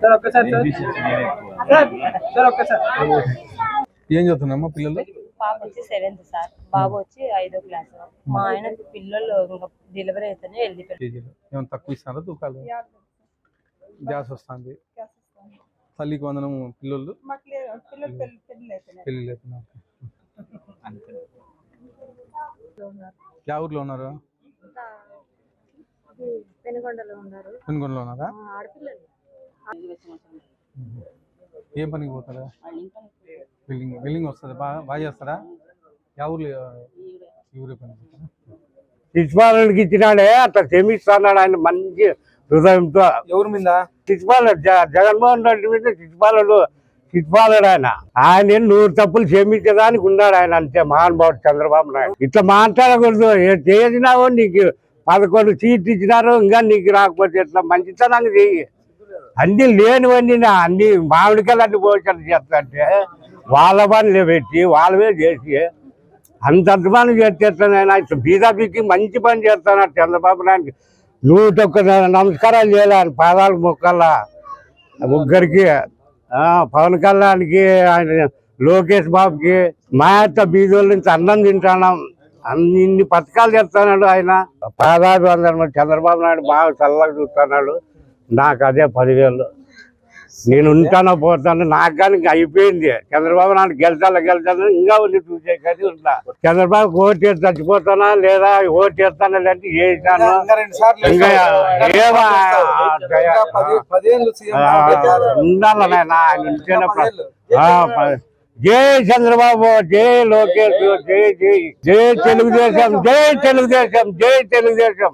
Sir ఒక్కసారి sir sir sir ఒక్కసారి ఏం చదువుతున్నామ్మా పిల్లలు? పాప వచ్చి సెవెంత్ సార్. బాబు వచ్చి ఐదో క్లాస్ మా ఆయన పిల్లలు ఇంకా డెలివరీ అయితేనే వెళ్ళిపోయారు ఏమైనా తక్కువ ఇస్తారా తూకాలు గ్యాస్ వస్తుంది. తల్లికి వందనం పిల్లలు? పెళ్ళి లేకుండా. యా ఊర్లో ఉన్నారు? పెనుగొండలో ఉన్నారు. పెనుగొండలో ఉన్నారా? ఏం పనికి పోతారా? బిల్డింగ్ బిల్డింగ్ వస్తుంది? బాగా బాగా చేస్తారా? యా ఊర్లో ఈ ఊరే పని శిశుపాలనకి ఇచ్చినాడే అట్లా క్షమిస్తున్నాడు ఆయన మంచి హృదయంతో. ఎవరి మీద? శిశుపాలన జ- జగన్మోహన్ రెడ్డి మీద శిశుపాలుడు శిశుపాలుడు ఆయన ఆయన నూరు తప్పులు క్షమించడానికి ఉన్నాడు ఆయన అంతే మహానుభావుడు చంద్రబాబు నాయుడు. ఇట్లా మాట్లాడకూడదు. చేసినావో నీకు పదకొండు సీట్లు ఇచ్చినారు ఇంకా నీకు రాకపోతే ఇట్లా మంచితనంగా చెయ్యి. అన్ని లేనివన్నీ అన్ని మామిడికాయలు అన్ని భోజనం చేస్తాంటే వాళ్ళ పనులు పెట్టి వాళ్ళవే చేసి అంత అభిమానం చేస్తాను ఇట్లా బీజేపీకి మంచి పని చేస్తాను చంద్రబాబు నాయుడు. నూట ఒక్క నమస్కారాలు చేయాలి పాదాలు మొక్కల ముగ్గురికి పవన్ కళ్యాణ్కి ఆయన లోకేష్ బాబుకి మా యొక్క బీదోళ్ళ నుంచి అన్నం తింటున్నాం అన్ని ఇన్ని పథకాలు చెప్తున్నాడు ఆయన. పాదాభివందనం చంద్రబాబు నాయుడు బాగా చల్లగా చూస్తున్నాడు. నాకు అదే పదివేలు. నేను ఉంటానో పోతాను నాకు కానీ అయిపోయింది. చంద్రబాబు నాయుడు గెలుతాను గెలుతాను ఇంకా ఉంది చూసే కానీ ఉంటా. చంద్రబాబు ఓటు చచ్చిపోతానా లేదా ఓటు వేస్తానా లేదంటే వేసాను ఇంకా ఏమా? ఉండాలి నాయన ఆయన ఉంటేనే జై చంద్రబాబు జై లోకేష్ జై జై జై తెలుగుదేశం జై తెలుగుదేశం జై తెలుగుదేశం.